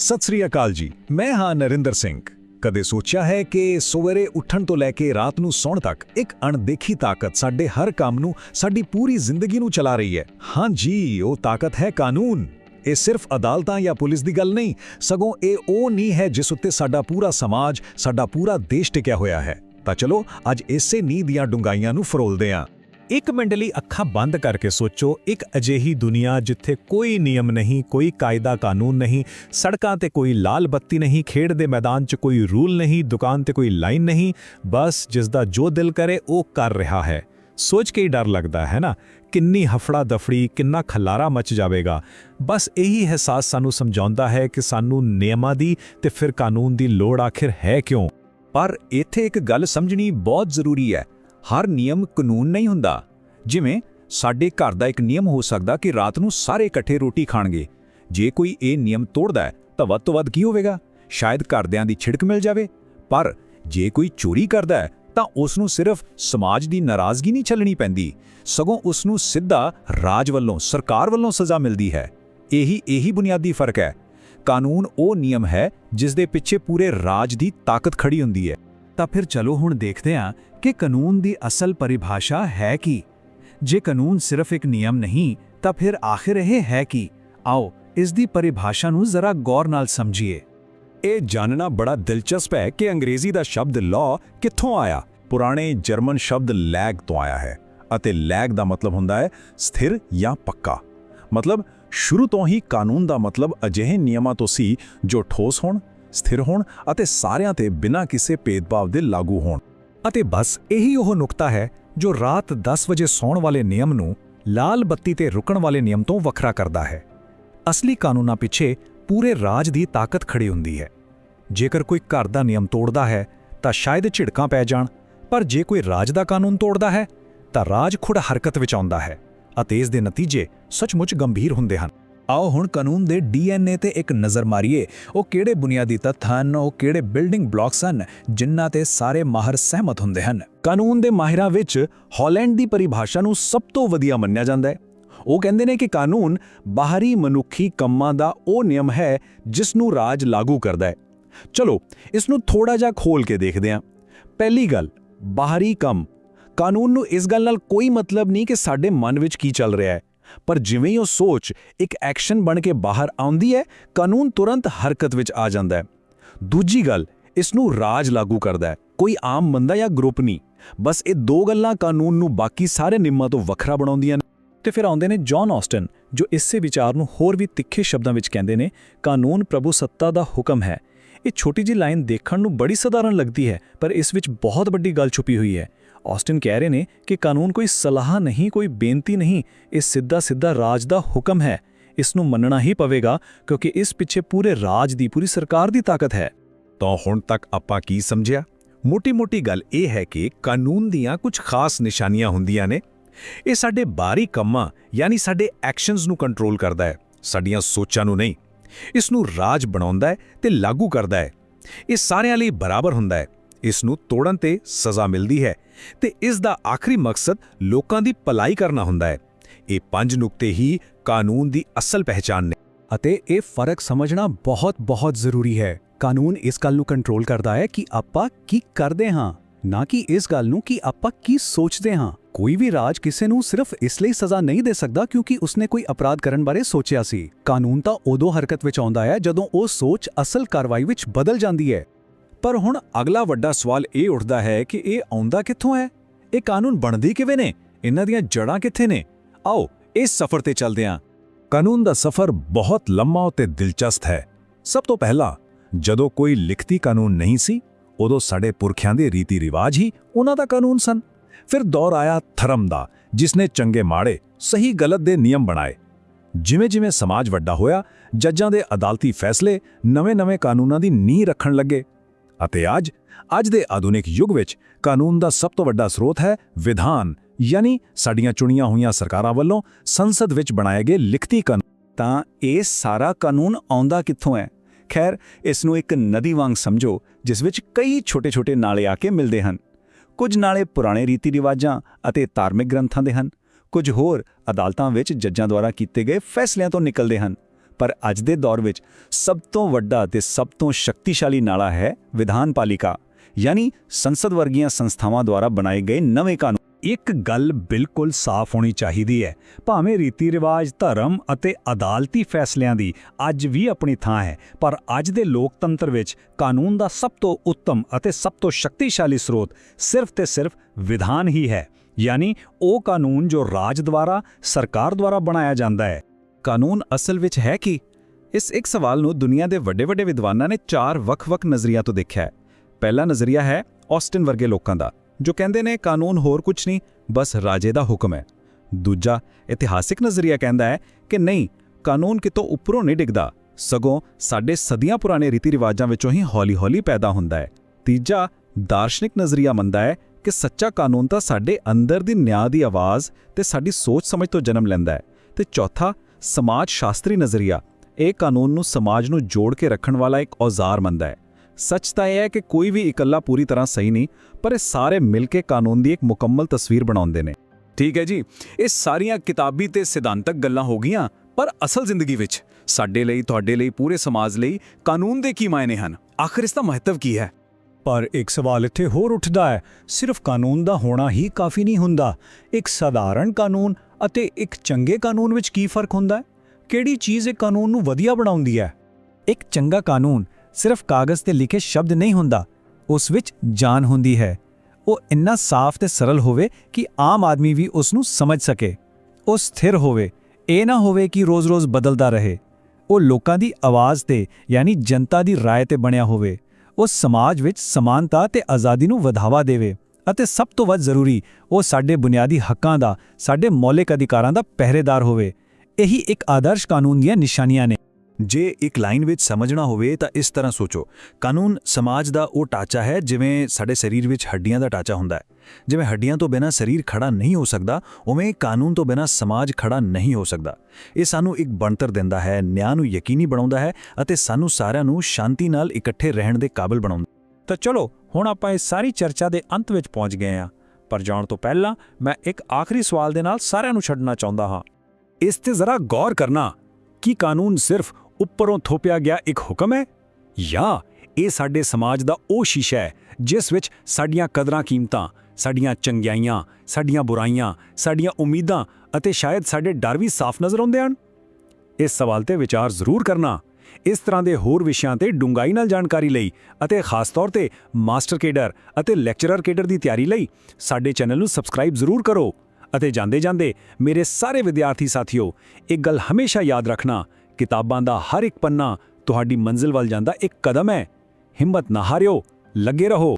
ਸਤਿ ਸ੍ਰੀ ਅਕਾਲ ਜੀ। ਮੈਂ ਹਾਂ ਨਰਿੰਦਰ ਸਿੰਘ। ਕਦੇ ਸੋਚਿਆ ਹੈ ਕਿ ਸਵੇਰੇ ਉੱਠਣ ਤੋਂ ਲੈ ਕੇ ਰਾਤ ਨੂੰ ਸੌਣ ਤੱਕ ਇੱਕ ਅਣਦੇਖੀ ਤਾਕਤ ਸਾਡੇ ਹਰ ਕੰਮ ਨੂੰ, ਸਾਡੀ ਪੂਰੀ ਜ਼ਿੰਦਗੀ ਨੂੰ ਚਲਾ ਰਹੀ ਹੈ। ਹਾਂ ਜੀ, ਉਹ ਤਾਕਤ ਹੈ ਕਾਨੂੰਨ। ਇਹ ਸਿਰਫ ਅਦਾਲਤਾਂ ਜਾਂ ਪੁਲਿਸ ਦੀ ਗੱਲ ਨਹੀਂ, ਸਗੋਂ ਇਹ ਉਹ ਨਹੀਂ ਹੈ ਜਿਸ ਉੱਤੇ ਸਾਡਾ ਪੂਰਾ ਸਮਾਜ, ਸਾਡਾ ਪੂਰਾ ਦੇਸ਼ ਟਿਕਿਆ ਹੋਇਆ ਹੈ। ਤਾਂ ਚਲੋ, ਅੱਜ ਇਸੇ ਨੀਂਹ ਦੀਆਂ ਡੁੰਗਾਈਆਂ ਨੂੰ ਫਰੋਲਦੇ ਹਾਂ। ਇੱਕ ਮਿੰਟ ਲਈ ਅੱਖਾਂ ਬੰਦ ਕਰਕੇ ਸੋਚੋ, ਇੱਕ ਅਜਿਹੀ ਦੁਨੀਆ ਜਿੱਥੇ ਕੋਈ ਨਿਯਮ ਨਹੀਂ, ਕੋਈ ਕਾਇਦਾ ਕਾਨੂੰਨ ਨਹੀਂ, ਸੜਕਾਂ ਤੇ ਕੋਈ ਲਾਲ ਬੱਤੀ ਨਹੀਂ, ਖੇਡ ਦੇ ਮੈਦਾਨ 'ਚ ਕੋਈ ਰੂਲ ਨਹੀਂ, ਦੁਕਾਨ ਤੇ ਕੋਈ ਲਾਈਨ ਨਹੀਂ, ਬਸ ਜਿਸ ਦਾ ਜੋ ਦਿਲ ਕਰੇ ਉਹ ਕਰ ਰਿਹਾ ਹੈ। ਸੋਚ ਕੇ ਹੀ ਡਰ ਲੱਗਦਾ ਹੈ ਨਾ? ਕਿੰਨੀ ਹਫੜਾ ਦਫੜੀ ਕਿੰਨਾ ਖਲਾਰਾ ਮਚ ਜਾਵੇਗਾ। ਬਸ ਇਹੀ ਅਹਿਸਾਸ ਸਾਨੂੰ ਸਮਝਾਉਂਦਾ ਹੈ ਕਿ ਸਾਨੂੰ ਨਿਯਮਾਂ ਦੀ ਤੇ ਫਿਰ ਕਾਨੂੰਨ ਦੀ ਲੋੜ ਆਖਿਰ ਹੈ ਕਿਉਂ? ਪਰ ਇੱਥੇ ਇੱਕ ਗੱਲ ਸਮਝਣੀ ਬਹੁਤ ਜ਼ਰੂਰੀ ਹੈ। ਹਰ ਨਿਯਮ ਕਾਨੂੰਨ ਨਹੀਂ ਹੁੰਦਾ। ਜਿਵੇਂ ਸਾਡੇ ਘਰ ਦਾ ਇੱਕ ਨਿਯਮ ਹੋ ਸਕਦਾ ਕਿ ਰਾਤ ਨੂੰ ਸਾਰੇ ਇਕੱਠੇ ਰੋਟੀ ਖਾਣਗੇ। ਜੇ ਕੋਈ ਇਹ ਨਿਯਮ ਤੋੜਦਾ ਹੈ, ਤਾਂ ਵੱਧ ਤੋਂ ਵੱਧ ਕੀ ਹੋਵੇਗਾ? ਸ਼ਾਇਦ ਘਰਦਿਆਂ ਦੀ ਛਿੜਕ ਮਿਲ ਜਾਵੇ। ਪਰ ਜੇ ਕੋਈ ਚੋਰੀ ਕਰਦਾ ਹੈ, ਤਾਂ ਉਸ ਨੂੰ ਸਿਰਫ ਸਮਾਜ ਦੀ ਨਾਰਾਜ਼ਗੀ ਨਹੀਂ ਛੱਲਣੀ ਪੈਂਦੀ। ਸਗੋਂ ਉਸ ਨੂੰ ਸਿੱਧਾ ਰਾਜ ਵੱਲੋਂ, ਸਰਕਾਰ ਵੱਲੋਂ ਸਜ਼ਾ ਮਿਲਦੀ ਹੈ। ਇਹੀ ਇਹੀ ਬੁਨਿਆਦੀ ਫ਼ਰਕ ਹੈ। ਕਾਨੂੰਨ ਉਹ ਨਿਯਮ ਹੈ, ਜਿਸ ਦੇ ਪਿੱਛੇ ਪੂਰੇ ਰਾਜ ਦੀ ਤਾਕਤ ਖੜੀ ਹੁੰਦੀ ਹੈ। ਤਾਂ ਫਿਰ ਚਲੋ ਹੁਣ ਦੇਖਦੇ ਹਾਂ ਕਿ ਕਾਨੂੰਨ ਦੀ ਅਸਲ ਪਰਿਭਾਸ਼ਾ ਹੈ ਕੀ। ਜੇ ਕਾਨੂੰਨ ਸਿਰਫ ਇੱਕ ਨਿਯਮ ਨਹੀਂ, ਤਾਂ ਫਿਰ ਆਖਿਰ ਇਹ ਹੈ ਕਿ? ਆਓ, ਇਸ ਦੀ ਪਰਿਭਾਸ਼ਾ ਨੂੰ ਜ਼ਰਾ ਗੌਰ ਨਾਲ ਸਮਝੀਏ। ਇਹ ਜਾਣਨਾ ਬੜਾ ਦਿਲਚਸਪ ਹੈ ਕਿ ਅੰਗਰੇਜ਼ੀ ਦਾ ਸ਼ਬਦ ਲਾਅ ਕਿੱਥੋਂ ਆਇਆ? ਪੁਰਾਣੇ ਜਰਮਨ ਸ਼ਬਦ ਲੈਗ ਤੋਂ ਆਇਆ ਹੈ ਅਤੇ ਲੈਗ ਦਾ ਮਤਲਬ ਹੁੰਦਾ ਹੈ ਸਥਿਰ ਜਾਂ ਪੱਕਾ। ਮਤਲਬ, ਸ਼ੁਰੂ ਤੋਂ ਹੀ ਕਾਨੂੰਨ ਦਾ ਮਤਲਬ ਅਜਿਹੇ ਨਿਯਮਾਂ ਤੋਂ ਸੀ ਜੋ ਠੋਸ ਹੋਣ, ਸਥਿਰ ਹੋਣ ਅਤੇ ਸਾਰਿਆਂ ਤੇ ਬਿਨਾਂ ਕਿਸੇ ਭੇਦਭਾਵ ਦੇ ਲਾਗੂ ਹੋਣ। ਅਤੇ ਬਸ ਇਹੀ ਉਹ ਨੁਕਤਾ ਹੈ ਜੋ ਰਾਤ 10 ਵਜੇ ਸੌਣ ਵਾਲੇ ਨਿਯਮ ਨੂੰ ਲਾਲ ਬੱਤੀ ਤੇ ਰੁਕਣ ਵਾਲੇ ਨਿਯਮ ਤੋਂ ਵੱਖਰਾ ਕਰਦਾ ਹੈ। ਅਸਲੀ ਕਾਨੂੰਨਾਂ ਪਿੱਛੇ ਪੂਰੇ ਰਾਜ ਦੀ ਤਾਕਤ ਖੜੀ ਹੁੰਦੀ ਹੈ। ਜੇਕਰ ਕੋਈ ਘਰ ਦਾ ਨਿਯਮ ਤੋੜਦਾ ਹੈ, ਤਾਂ ਸ਼ਾਇਦ ਝਿੜਕਾਂ ਪੈ ਜਾਣ, ਪਰ ਜੇ ਕੋਈ ਰਾਜ ਦਾ ਕਾਨੂੰਨ ਤੋੜਦਾ ਹੈ, ਤਾਂ ਰਾਜ ਖੁਦ ਹਰਕਤ ਵਿੱਚ ਆਉਂਦਾ ਹੈ ਅਤੇ ਇਸ ਦੇ ਨਤੀਜੇ ਸੱਚਮੁੱਚ ਗੰਭੀਰ ਹੁੰਦੇ ਹਨ। ਆਓ ਹੁਣ ਕਾਨੂੰਨ ਦੇ ਡੀਐਨਏ ਤੇ ਇੱਕ ਨਜ਼ਰ ਮਾਰੀਏ। ਉਹ ਕਿਹੜੇ ਬੁਨਿਆਦੀ ਤੱਥ ਹਨ? ਉਹ ਕਿਹੜੇ ਬਿਲਡਿੰਗ ਬਲਾਕਸ ਹਨ ਜਿਨ੍ਹਾਂ ਤੇ ਸਾਰੇ ਮਾਹਰ ਸਹਿਮਤ ਹੁੰਦੇ ਹਨ? ਕਾਨੂੰਨ ਦੇ ਮਾਹਿਰਾਂ ਵਿੱਚ ਹਾਲੈਂਡ ਦੀ ਪਰਿਭਾਸ਼ਾ ਨੂੰ ਸਭ ਤੋਂ ਵਧੀਆ ਮੰਨਿਆ ਜਾਂਦਾ ਹੈ। ਉਹ ਕਹਿੰਦੇ ਨੇ ਕਿ ਕਾਨੂੰਨ ਬਾਹਰੀ ਮਨੁੱਖੀ ਕੰਮਾਂ ਦਾ ਉਹ ਨਿਯਮ ਹੈ ਜਿਸ ਨੂੰ ਰਾਜ ਲਾਗੂ ਕਰਦਾ ਹੈ। ਚਲੋ ਇਸ ਨੂੰ ਥੋੜਾ ਜਿਹਾ ਖੋਲ ਕੇ ਦੇਖਦੇ ਹਾਂ। ਪਹਿਲੀ ਗੱਲ, ਬਾਹਰੀ ਕੰਮ। ਕਾਨੂੰਨ ਨੂੰ ਇਸ ਗੱਲ ਨਾਲ ਕੋਈ ਮਤਲਬ ਨਹੀਂ ਕਿ ਸਾਡੇ ਮਨ ਵਿੱਚ ਕੀ ਚੱਲ ਰਿਹਾ ਹੈ। ਪਰ ਜਿਵੇਂ ਹੀ ਉਹ ਸੋਚ ਇੱਕ ਐਕਸ਼ਨ ਬਣ ਕੇ ਬਾਹਰ ਆਉਂਦੀ ਹੈ, ਕਾਨੂੰਨ ਤੁਰੰਤ ਹਰਕਤ ਵਿੱਚ ਆ ਜਾਂਦਾ ਹੈ। ਦੂਜੀ ਗੱਲ ਇਸ ਨੂੰ ਰਾਜ ਲਾਗੂ ਕਰਦਾ ਹੈ। ਕੋਈ ਆਮ ਬੰਦਾ ਜਾਂ ਗਰੁੱਪ ਨਹੀਂ। ਬਸ ਇਹ ਦੋ ਗੱਲਾਂ ਕਾਨੂੰਨ ਨੂੰ ਬਾਕੀ ਸਾਰੇ ਨਿਯਮਾਂ ਤੋਂ ਵੱਖਰਾ ਬਣਾਉਂਦੀਆਂ ਨੇ। ਤੇ ਫਿਰ ਆਉਂਦੇ ਨੇ ਜੌਨ ਆਸਟਨ ਜੋ ਇਸੇ ਵਿਚਾਰ ਨੂੰ ਹੋਰ ਵੀ ਤਿੱਖੇ ਸ਼ਬਦਾਂ ਵਿੱਚ ਕਹਿੰਦੇ ਨੇ, ਕਾਨੂੰਨ ਪ੍ਰਭੂ ਸੱਤਾ ਦਾ ਹੁਕਮ ਹੈ। ਇਹ ਛੋਟੀ ਜੀ ਲਾਈਨ ਦੇਖਣ ਨੂੰ ਬੜੀ ਸਧਾਰਨ ਲੱਗਦੀ ਹੈ, ਪਰ ਇਸ ਵਿੱਚ ਬਹੁਤ ਵੱਡੀ ਗੱਲ ਛੁਪੀ ਹੋਈ ਹੈ। ਆਸਟਨ ਕਹਿ ਰਹੇ ਨੇ ਕਿ ਕਾਨੂੰਨ ਕੋਈ ਸਲਾਹ ਨਹੀਂ, ਕੋਈ ਬੇਨਤੀ ਨਹੀਂ, ਇਹ ਸਿੱਧਾ ਸਿੱਧਾ ਰਾਜ ਦਾ ਹੁਕਮ ਹੈ। ਇਸ ਨੂੰ ਮੰਨਣਾ ਹੀ ਪਵੇਗਾ, ਕਿਉਂਕਿ ਇਸ ਪਿੱਛੇ ਪੂਰੇ ਰਾਜ ਦੀ, ਪੂਰੀ ਸਰਕਾਰ ਦੀ ਤਾਕਤ ਹੈ। ਤਾਂ ਹੁਣ ਤੱਕ ਆਪਾਂ ਕੀ ਸਮਝਿਆ? ਮੋਟੀ-ਮੋਟੀ ਗੱਲ ਇਹ ਹੈ ਕਿ ਕਾਨੂੰਨ ਦੀਆਂ ਕੁਝ ਖਾਸ ਨਿਸ਼ਾਨੀਆਂ ਹੁੰਦੀਆਂ ਨੇ। ਇਹ ਸਾਡੇ ਬਾਹਰੀ ਕੰਮਾਂ, ਯਾਨੀ ਸਾਡੇ ਐਕਸ਼ਨਸ ਨੂੰ ਕੰਟਰੋਲ ਕਰਦਾ ਹੈ, ਸਾਡੀਆਂ ਸੋਚਾਂ ਨੂੰ ਨਹੀਂ। ਇਸ ਨੂੰ ਰਾਜ ਬਣਾਉਂਦਾ ਹੈ ਤੇ ਲਾਗੂ ਕਰਦਾ ਹੈ। ਇਹ ਸਾਰਿਆਂ ਲਈ ਬਰਾਬਰ ਹੁੰਦਾ ਹੈ। ਇਸ ਨੂੰ ਤੋੜਨ ਤੇ ਸਜ਼ਾ ਮਿਲਦੀ ਹੈ ਤੇ ਇਸ ਦਾ ਆਖਰੀ ਮਕਸਦ ਲੋਕਾਂ ਦੀ ਭਲਾਈ ਕਰਨਾ ਹੁੰਦਾ ਹੈ। ਇਹ ਪੰਜ ਨੁਕਤੇ ਹੀ ਕਾਨੂੰਨ ਦੀ ਅਸਲ ਪਹਿਚਾਨ ਨੇ ਅਤੇ ਇਹ ਫ਼ਰਕ ਸਮਝਣਾ ਬਹੁਤ ਬਹੁਤ ਜ਼ਰੂਰੀ ਹੈ। ਕਾਨੂੰਨ ਇਸ ਗੱਲ ਨੂੰ ਕੰਟਰੋਲ ਕਰਦਾ ਹੈ ਕਿ ਆਪਾਂ ਕੀ ਕਰਦੇ ਹਾਂ, ਨਾ ਕਿ ਇਸ ਗੱਲ ਨੂੰ ਕਿ ਆਪਾਂ ਕੀ ਸੋਚਦੇ ਹਾਂ। ਕੋਈ ਵੀ ਰਾਜ ਕਿਸੇ ਨੂੰ ਸਿਰਫ ਇਸ ਲਈ ਸਜ਼ਾ ਨਹੀਂ ਦੇ ਸਕਦਾ ਕਿਉਂਕਿ ਉਸਨੇ ਕੋਈ ਅਪਰਾਧ ਕਰਨ ਬਾਰੇ ਸੋਚਿਆ ਸੀ। ਕਾਨੂੰਨ ਤਾਂ ਉਦੋਂ ਹਰਕਤ ਵਿੱਚ ਆਉਂਦਾ ਹੈ ਜਦੋਂ ਉਹ ਸੋਚ ਅਸਲ ਕਾਰਵਾਈ ਵਿੱਚ ਬਦਲ ਜਾਂਦੀ ਹੈ। ਪਰ ਹੁਣ ਅਗਲਾ ਵੱਡਾ ਸਵਾਲ ਇਹ ਉੱਠਦਾ ਹੈ ਕਿ ਇਹ ਆਉਂਦਾ ਕਿੱਥੋਂ ਹੈ? ਇਹ ਕਾਨੂੰਨ ਬਣਦੀ ਕਿਵੇਂ ਨੇ? ਇਹਨਾਂ ਦੀਆਂ ਜੜਾਂ ਕਿੱਥੇ ਨੇ? ਆਓ, ਇਸ ਸਫ਼ਰ ਤੇ ਚੱਲਦੇ ਹਾਂ। ਕਾਨੂੰਨ ਦਾ ਸਫ਼ਰ ਬਹੁਤ ਲੰਮਾ ਅਤੇ ਦਿਲਚਸਪ ਹੈ। ਸਭ ਤੋਂ ਪਹਿਲਾਂ, ਜਦੋਂ ਕੋਈ ਲਿਖਤੀ ਕਾਨੂੰਨ ਨਹੀਂ ਸੀ, ਉਦੋਂ ਸਾਡੇ ਪੁਰਖਿਆਂ ਦੇ ਰੀਤੀ ਰਿਵਾਜ ਹੀ ਉਹਨਾਂ ਦਾ ਕਾਨੂੰਨ ਸਨ। ਫਿਰ ਦੌਰ ਆਇਆ ਧਰਮ ਦਾ, ਜਿਸ ਨੇ ਚੰਗੇ ਮਾੜੇ, ਸਹੀ ਗਲਤ ਦੇ ਨਿਯਮ ਬਣਾਏ। ਜਿਵੇਂ ਜਿਵੇਂ ਸਮਾਜ ਵੱਡਾ ਹੋਇਆ, ਜੱਜਾਂ ਦੇ ਅਦਾਲਤੀ ਫੈਸਲੇ ਨਵੇਂ-ਨਵੇਂ ਕਾਨੂੰਨਾਂ ਦੀ ਨੀਂਹ ਰੱਖਣ ਲੱਗੇ। ਅਤੇ ਅੱਜ ਅੱਜ ਦੇ ਆਧੁਨਿਕ ਯੁੱਗ ਵਿੱਚ ਕਾਨੂੰਨ ਦਾ ਸਭ ਤੋਂ ਵੱਡਾ ਸਰੋਤ ਹੈ ਵਿਧਾਨ, ਯਾਨੀ ਸਾਡੀਆਂ ਚੁਣੀਆਂ ਹੋਈਆਂ ਸਰਕਾਰਾਂ ਵੱਲੋਂ ਸੰਸਦ ਵਿੱਚ ਬਣਾਏ ਗਏ ਲਿਖਤੀ ਕਾਨੂੰਨ। ਤਾਂ ਇਹ ਸਾਰਾ ਕਾਨੂੰਨ ਆਉਂਦਾ ਕਿੱਥੋਂ ਹੈ? ਖੈਰ, ਇਸ ਨੂੰ ਇੱਕ ਨਦੀ ਵਾਂਗ ਸਮਝੋ, ਜਿਸ ਵਿੱਚ ਕਈ ਛੋਟੇ-ਛੋਟੇ ਨਾਲੇ ਆ ਕੇ ਮਿਲਦੇ ਹਨ। ਕੁਝ ਨਾਲੇ ਪੁਰਾਣੇ ਰੀਤੀ ਰਿਵਾਜਾਂ ਅਤੇ ਧਾਰਮਿਕ ਗ੍ਰੰਥਾਂ ਦੇ ਹਨ। ਕੁਝ ਹੋਰ ਅਦਾਲਤਾਂ ਵਿੱਚ ਜੱਜਾਂ ਦੁਆਰਾ ਕੀਤੇ ਗਏ ਫੈਸਲਿਆਂ ਤੋਂ ਨਿਕਲਦੇ ਹਨ। ਪਰ ਅੱਜ ਦੇ ਦੌਰ ਵਿੱਚ ਸਭ ਤੋਂ ਵੱਡਾ ਤੇ ਸਭ ਤੋਂ ਸ਼ਕਤੀਸ਼ਾਲੀ ਨਾਲਾ ਹੈ ਵਿਧਾਨ ਪਾਲਿਕਾ, ਯਾਨੀ ਸੰਸਦ ਵਰਗੀਆਂ ਸੰਸਥਾਵਾਂ ਦੁਆਰਾ ਬਣਾਏ ਗਏ ਨਵੇਂ ਕਾਨੂੰਨ। ਇੱਕ ਗੱਲ ਬਿਲਕੁਲ ਸਾਫ਼ ਹੋਣੀ ਚਾਹੀਦੀ ਹੈ, ਭਾਵੇਂ ਰੀਤੀ ਰਿਵਾਜ ਧਰਮ ਅਤੇ ਅਦਾਲਤੀ ਫੈਸਲਿਆਂ ਦੀ ਅੱਜ ਵੀ ਆਪਣੀ ਥਾਂ ਹੈ, ਪਰ ਅੱਜ ਦੇ ਲੋਕਤੰਤਰ ਵਿੱਚ ਕਾਨੂੰਨ ਦਾ ਸਭ ਤੋਂ ਉੱਤਮ ਅਤੇ ਸਭ ਤੋਂ ਸ਼ਕਤੀਸ਼ਾਲੀ ਸਰੋਤ ਸਿਰਫ ਤੇ ਸਿਰਫ ਵਿਧਾਨ ਹੀ ਹੈ, ਯਾਨੀ ਉਹ ਕਾਨੂੰਨ ਜੋ ਰਾਜ ਦੁਆਰਾ, ਸਰਕਾਰ ਦੁਆਰਾ ਬਣਾਇਆ ਜਾਂਦਾ ਹੈ। ਕਾਨੂੰਨ ਅਸਲ ਵਿੱਚ ਹੈ ਕੀ? ਇਸ ਇੱਕ ਸਵਾਲ ਨੂੰ ਦੁਨੀਆ ਦੇ ਵੱਡੇ-ਵੱਡੇ ਵਿਦਵਾਨਾਂ ਨੇ ਚਾਰ ਵੱਖ-ਵੱਖ ਨਜ਼ਰੀਆਂ ਤੋਂ ਦੇਖਿਆ ਹੈ। ਪਹਿਲਾ ਨਜ਼ਰੀਆ ਹੈ ਆਸਟਨ ਵਰਗੇ ਲੋਕਾਂ ਦਾ, ਜੋ ਕਹਿੰਦੇ ਨੇ ਕਾਨੂੰਨ ਹੋਰ ਕੁਝ ਨਹੀਂ, ਬਸ ਰਾਜੇ ਦਾ ਹੁਕਮ ਹੈ। ਦੂਜਾ ਇਤਿਹਾਸਿਕ ਨਜ਼ਰੀਆ ਕਹਿੰਦਾ ਹੈ ਕਿ ਨਹੀਂ, ਕਾਨੂੰਨ ਕਿਤੋਂ ਉੱਪਰੋਂ ਨਹੀਂ ਡਿੱਗਦਾ, ਸਗੋਂ ਸਾਡੇ ਸਦੀਆਂ ਪੁਰਾਣੇ ਰੀਤੀ ਰਿਵਾਜਾਂ ਵਿੱਚੋਂ ਹੀ ਹੌਲੀ-ਹੌਲੀ ਪੈਦਾ ਹੁੰਦਾ ਹੈ। ਤੀਜਾ ਦਾਰਸ਼ਨਿਕ ਨਜ਼ਰੀਆ ਮੰਨਦਾ ਹੈ ਕਿ ਸੱਚਾ ਕਾਨੂੰਨ ਤਾਂ ਸਾਡੇ ਅੰਦਰ ਦੀ ਨਿਆਂ ਦੀ ਆਵਾਜ਼ ਤੇ ਸਾਡੀ ਸੋਚ ਸਮਝ ਤੋਂ ਜਨਮ ਲੈਂਦਾ ਹੈ। ਤੇ ਚੌਥਾ ਸਮਾਜ ਸ਼ਾਸਤਰੀ ਨਜ਼ਰੀਆ, ਇਹ ਕਾਨੂੰਨ ਨੂੰ ਸਮਾਜ ਨੂੰ ਜੋੜ ਕੇ ਰੱਖਣ ਵਾਲਾ ਇੱਕ ਔਜ਼ਾਰ ਮੰਨਦਾ ਹੈ। ਸੱਚ ਤਾਂ ਇਹ ਹੈ ਕਿ ਕੋਈ ਵੀ ਇਕੱਲਾ ਪੂਰੀ ਤਰ੍ਹਾਂ ਸਹੀ ਨਹੀਂ, ਪਰ ਇਹ ਸਾਰੇ ਮਿਲ ਕੇ ਕਾਨੂੰਨ ਦੀ ਇੱਕ ਮੁਕੰਮਲ ਤਸਵੀਰ ਬਣਾਉਂਦੇ ਨੇ। ਠੀਕ ਹੈ ਜੀ, ਇਹ ਸਾਰੀਆਂ ਕਿਤਾਬੀ ਤੇ ਸਿਧਾਂਤਕ ਗੱਲਾਂ ਹੋ ਗਈਆਂ, ਪਰ ਅਸਲ ਜ਼ਿੰਦਗੀ ਵਿੱਚ ਸਾਡੇ ਲਈ, ਤੁਹਾਡੇ ਲਈ, ਪੂਰੇ ਸਮਾਜ ਲਈ ਕਾਨੂੰਨ ਦੇ ਕੀ ਮਾਇਨੇ ਹਨ? ਆਖਰ ਇਸ ਦਾ ਮਹੱਤਵ ਕੀ ਹੈ? ਪਰ ਇੱਕ ਸਵਾਲ ਇੱਥੇ ਹੋਰ ਉੱਠਦਾ ਹੈ, ਸਿਰਫ ਕਾਨੂੰਨ ਦਾ ਹੋਣਾ ਹੀ ਕਾਫੀ ਨਹੀਂ ਹੁੰਦਾ। ਇੱਕ ਸਧਾਰਨ ਕਾਨੂੰਨ ਅਤੇ ਇੱਕ ਚੰਗੇ ਕਾਨੂੰਨ ਵਿੱਚ ਕੀ ਫ਼ਰਕ ਹੁੰਦਾ ਹੈ? ਕਿਹੜੀ ਚੀਜ਼ ਇੱਕ ਕਾਨੂੰਨ ਨੂੰ ਵਧੀਆ ਬਣਾਉਂਦੀ ਹੈ? ਇੱਕ ਚੰਗਾ ਕਾਨੂੰਨ ਸਿਰਫ ਕਾਗਜ਼ ਤੇ ਲਿਖੇ ਸ਼ਬਦ ਨਹੀਂ ਹੁੰਦਾ, ਉਸ ਵਿੱਚ ਜਾਨ ਹੁੰਦੀ ਹੈ। ਉਹ ਇੰਨਾ ਸਾਫ਼ ਤੇ ਸਰਲ ਹੋਵੇ ਕਿ ਆਮ ਆਦਮੀ ਵੀ ਉਸ ਨੂੰ ਸਮਝ ਸਕੇ। ਉਹ ਸਥਿਰ ਹੋਵੇ, ਇਹ ਨਾ ਹੋਵੇ ਕਿ ਰੋਜ਼-ਰੋਜ਼ ਬਦਲਦਾ ਰਹੇ। ਉਹ ਲੋਕਾਂ ਦੀ ਆਵਾਜ਼ ਤੇ, ਯਾਨੀ ਜਨਤਾ ਦੀ ਰਾਏ ਤੇ ਬਣਿਆ ਹੋਵੇ। ਉਹ ਸਮਾਜ ਵਿੱਚ ਸਮਾਨਤਾ ਤੇ ਆਜ਼ਾਦੀ ਨੂੰ ਵਧਾਵਾ ਦੇਵੇ। ਅਤੇ ਸਭ ਤੋਂ ਵੱਧ ਜ਼ਰੂਰੀ, ਉਹ ਸਾਡੇ ਬੁਨਿਆਦੀ ਹੱਕਾਂ ਦਾ, ਸਾਡੇ ਮੌਲਿਕ ਅਧਿਕਾਰਾਂ ਦਾ ਪਹਿਰੇਦਾਰ ਹੋਵੇ। ਇਹੀ ਇੱਕ ਆਦਰਸ਼ ਕਾਨੂੰਨ ਦੀਆਂ ਨਿਸ਼ਾਨੀਆਂ ਨੇ। ਜੇ ਇੱਕ ਲਾਈਨ ਵਿੱਚ ਸਮਝਣਾ ਹੋਵੇ ਤਾਂ ਇਸ ਤਰ੍ਹਾਂ ਸੋਚੋ। ਕਾਨੂੰਨ ਸਮਾਜ ਦਾ ਉਹ ਢਾਂਚਾ ਹੈ ਜਿਵੇਂ ਸਾਡੇ ਸਰੀਰ ਵਿੱਚ ਹੱਡੀਆਂ ਦਾ ਢਾਂਚਾ ਹੁੰਦਾ ਹੈ। ਜਿਵੇਂ ਹੱਡੀਆਂ ਤੋਂ ਬਿਨਾਂ ਸਰੀਰ ਖੜਾ ਨਹੀਂ ਹੋ ਸਕਦਾ, ਉਵੇਂ ਕਾਨੂੰਨ ਤੋਂ ਬਿਨਾਂ ਸਮਾਜ ਖੜਾ ਨਹੀਂ ਹੋ ਸਕਦਾ। ਇਹ ਸਾਨੂੰ ਇੱਕ ਬਣਤਰ ਦਿੰਦਾ ਹੈ, ਨਿਆਂ ਨੂੰ ਯਕੀਨੀ ਬਣਾਉਂਦਾ ਹੈ ਅਤੇ ਸਾਨੂੰ ਸਾਰਿਆਂ ਨੂੰ ਸ਼ਾਂਤੀ ਨਾਲ ਇਕੱਠੇ ਰਹਿਣ ਦੇ ਕਾਬਿਲ ਬਣਾਉਂਦਾ ਤਾਂ ਚਲੋ, ਹੁਣ ਆਪਾਂ ਇਸ ਸਾਰੀ ਚਰਚਾ ਦੇ ਅੰਤ ਵਿੱਚ ਪਹੁੰਚ ਗਏ ਹਾਂ। ਪਰ ਜਾਣ ਤੋਂ ਪਹਿਲਾਂ, ਮੈਂ ਇੱਕ ਆਖਰੀ ਸਵਾਲ ਦੇ ਨਾਲ ਸਾਰਿਆਂ ਨੂੰ ਛੱਡਣਾ ਚਾਹੁੰਦਾ ਹਾਂ। ਇਸ ਤੇ ਜ਼ਰਾ ਗੌਰ ਕਰਨਾ ਕਿ ਕਾਨੂੰਨ ਸਿਰਫ ਉੱਪਰੋਂ ਥੋਪਿਆ ਗਿਆ ਇੱਕ ਹੁਕਮ ਹੈ ਜਾਂ ਇਹ ਸਾਡੇ ਸਮਾਜ ਦਾ ਉਹ ਸ਼ੀਸ਼ਾ ਹੈ, ਜਿਸ ਵਿੱਚ ਸਾਡੀਆਂ ਕਦਰਾਂ ਕੀਮਤਾਂ, ਸਾਡੀਆਂ ਚੰਗਿਆਈਆਂ, ਸਾਡੀਆਂ ਬੁਰਾਈਆਂ, ਸਾਡੀਆਂ ਉਮੀਦਾਂ ਅਤੇ ਸ਼ਾਇਦ ਸਾਡੇ ਡਰ ਵੀ ਸਾਫ਼ ਨਜ਼ਰ ਆਉਂਦੇ ਹਨ? ਇਸ ਸਵਾਲ ਤੇ ਵਿਚਾਰ ਜ਼ਰੂਰ ਕਰਨਾ। ਇਸ ਤਰ੍ਹਾਂ ਦੇ ਹੋਰ ਵਿਸ਼ਿਆਂ ਤੇ ਡੂੰਘਾਈ ਨਾਲ ਜਾਣਕਾਰੀ ਲਈ ਅਤੇ ਖਾਸ ਤੌਰ ਤੇ ਮਾਸਟਰ ਕੇਡਰ ਅਤੇ ਲੈਕਚਰਰ ਕੇਡਰ ਦੀ ਤਿਆਰੀ ਲਈ ਸਾਡੇ ਚੈਨਲ ਨੂੰ ਸਬਸਕ੍ਰਾਈਬ ਜ਼ਰੂਰ ਕਰੋ। ਅਤੇ ਜਾਂਦੇ ਜਾਂਦੇ ਮੇਰੇ ਸਾਰੇ ਵਿਦਿਆਰਥੀ ਸਾਥੀਓ ਇੱਕ ਗੱਲ ਹਮੇਸ਼ਾ ਯਾਦ ਰੱਖਣਾ, ਕਿਤਾਬਾਂ ਦਾ ਹਰ ਇੱਕ ਪੰਨਾ ਤੁਹਾਡੀ ਮੰਜ਼ਿਲ ਵੱਲ ਜਾਂਦਾ ਇੱਕ ਕਦਮ ਹੈ। ਹਿੰਮਤ ਨਾ ਹਾਰਿਓ, ਲੱਗੇ ਰਹੋ।